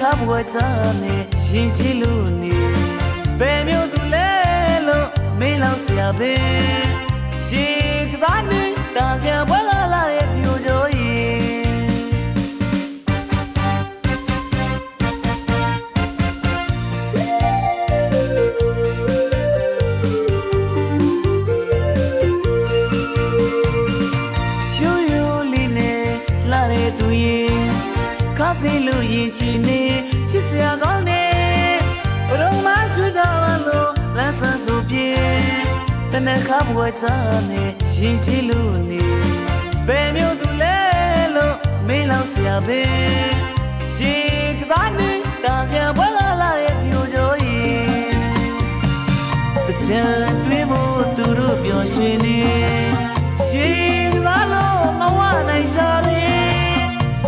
ခါဘွယ်ချနဲ့ရင်ကြည်လို့နေဘယ်မျိုးသူလဲလို့မေးလောက်เสียပဲရှင်ကစားနေတာကဘွယ်ကလာရဲ့ပြိုကြရင်သူရဲ့ သေးလို့ရင်ရှင်နေချစ်စရာကောင်းနေဘရုံမရှိတော့လို့လမ်းဆန်းဆိုပြေတနခါဘွယ်ချနေရင်ချစ်လို့နေဘယ်မျိုးသူလဲလို့မေးလောက်စရာပဲရှင်ကစားနေတာပြန်ဘွယ်လာလာရဲ့ပြိုကြိုးရင်တချမ်းတွင်းမို့သူတို့ပျော်ရွှင်နေရှင်ကစားလို့မဝနိုင်စားပဲ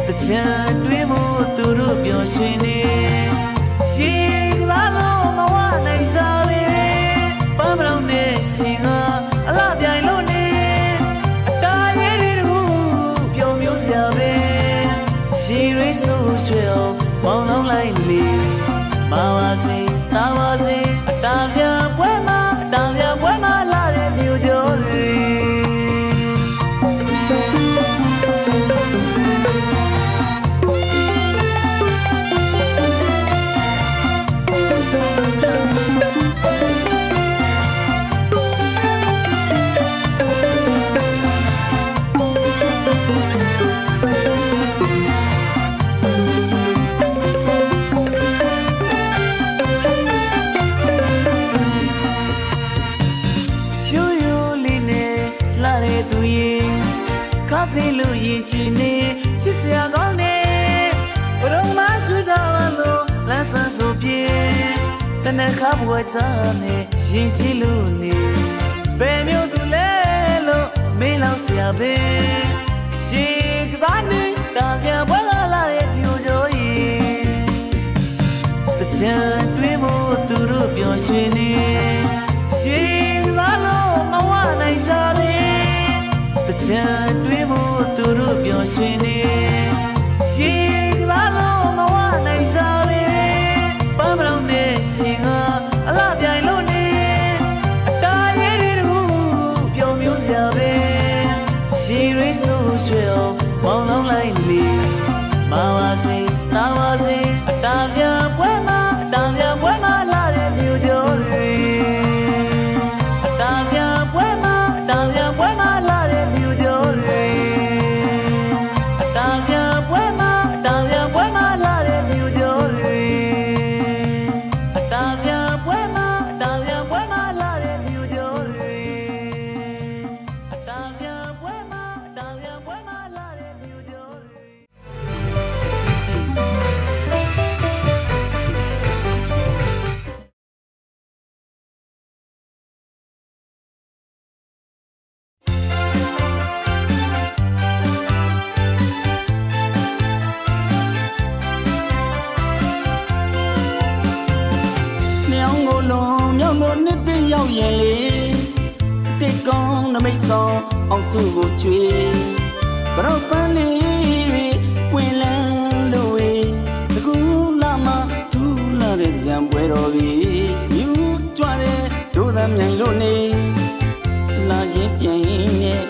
တချမ်းတွင်း တို့ ရင်ချီနေချစ်စရာကောင်းနေဘရုံမရှိကြပါလို့လမ်းဆန်းဆိုပြေတနခါဘွယ်ချာနဲ့ရင်ချီလို့နေဘယ်မျိုးသူလဲလို့မင်းလောက်ဆရာပဲရေကစားနေတာကြဘွယ်လာလာတဲ့ပြိုကြောကြီးတချမ်းတွင်းမို့သူတို့ပျော်ရွှင်နေရေကစားလို့မဝနိုင်စားပဲတချမ်းတွင်းမို့ ကောင်းနမိတ်ဆောင်အောင်စုကိုချွေဘရောပန်းလေးတွေပွင့်လန်းလို့ဝေတကူလာမထူလာတဲ့ကြံပွဲတော်ပြီမြူးကြွတဲ့ဒိုးသမြိုင်လို့နေလာချင်းပြင်းနဲ့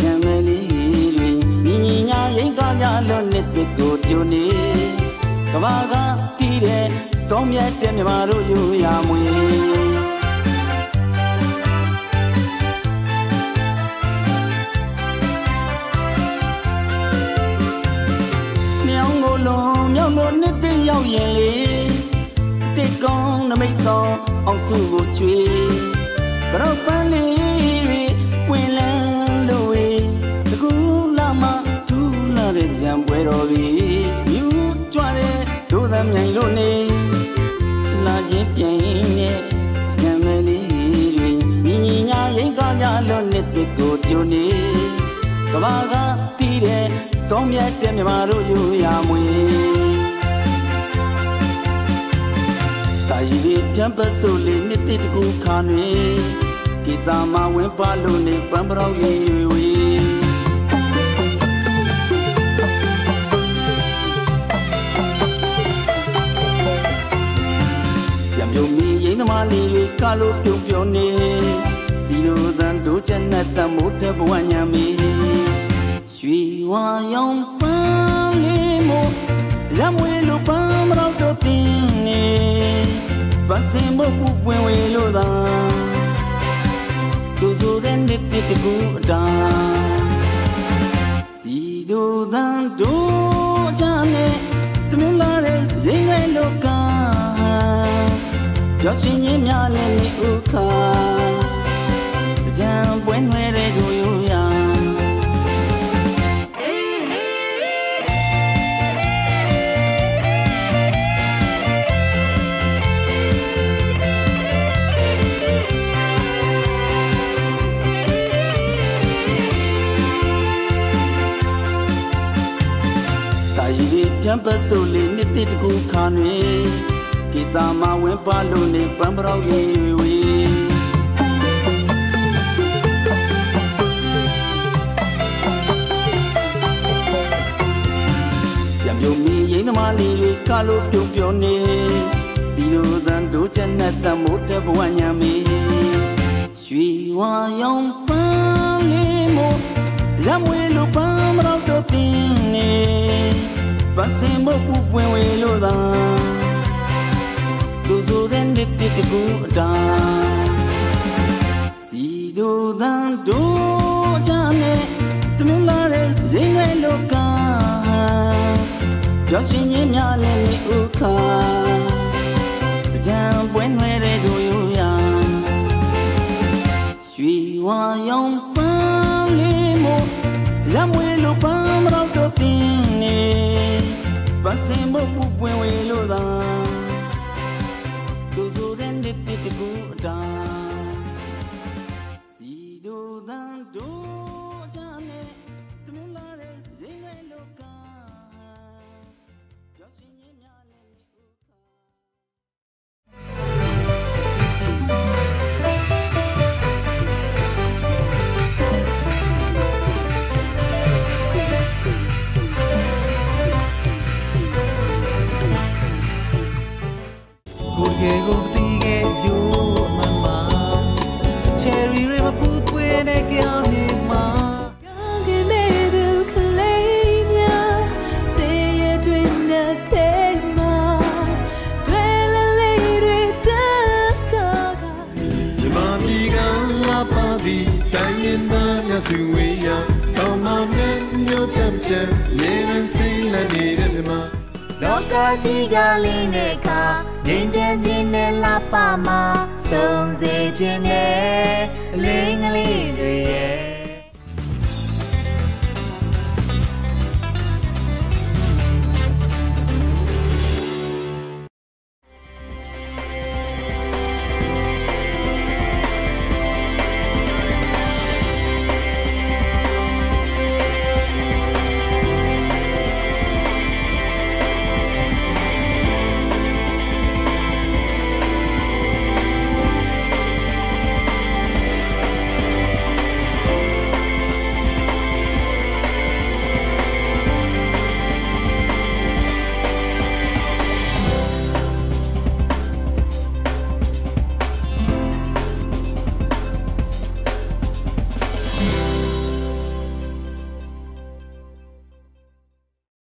ကြံမလေးတွေညီညီညာရင်ကားကြလို့နှစ်သိကိုကြိုနေကဘာကတီးတဲ့ကောင်းမြတ်တဲ့မြမတို့ယူရမွေမြော နှစ်သိရောက်ရင်လေတိတ်ကောင်းနမိတ်ဆောင်အောင်စုကိုချွေဘရောပန်းလေးတွေပွင့်လန်းလို့ဝေတကူလာမထူလာတဲ့ကြံပွဲတော်ပြီမြူးကြွတဲ့ဒိုးသမြိုင်လို့နေလာချင်းပြင်းနဲ့ကြံမလေးတွေညီညီညာရင်ကားကြလို့နှစ်သိကိုကြိုနေကဘာကတီးတဲ့ကောင်းမြတ်တဲ့မြမတို့ယူရမွေ တာရီလေးပြန်ပတ်ဆိုလေးနှစ်တိတကူခါနေဂီတာမဝင်ပါလို့နေပန်းပရောက်လေးဝေရံပြုံမီရင်သမားလေးတွေကလို့ပြုံပြုံနေစီလိုတန်တို့ချက်နဲ့တမိုးတဲ့ဘဝညာမီရွှေဝါရောင် ပန်းစင်မပူပွင့်ဝေလို့သာဒူဇိုတဲ့နှစ်တစ်ကူအတာစီဒူသန်ဒူချမ်းနဲ့တမျိုးလာတဲ့ရင်းငယ်လောကပျော်ရွှင်ခြင်းများနဲ့နေဥခါမ်းပ တ်စိုးလေးနှစ်တစ်တကူခါနေဂီတာမဝင်ပါလို့နေပန်းပရောက်ရေဝေရံပြုံမီရိမ့်သမားလေးတွေကလို့ပြုံးပြောနေစီလိုတန်တို့ချက်နဲ့တမိုးတဲ့ဘဝညံမီရွှေဝါရောင်ပန်းလေးမို့ရမွေ စင်မဟုတ်ပွင့်ဝေလို့သာလူဆိုတဲ့နှစ်တစ်ကူအတာစီတို့တန်တို့ချနဲ့တမျိုးလာတဲ့ရင်းငယ်လောကပြောရှင်ချင်းများလည်းနေဥခါကြံပွဲနွယ်တဲ့တို့ စင်မဟုတ်ပွင့်ဝေလို့သာတို့ဆိုတဲ့နှစ်တစ်ကူအတာ ကကြီးကလေးနဲ့ခါငင်းချမ်းခြင်းနဲ့လာပါမှာစုံစေခြင်းနဲ့အလေးငလေးတွေ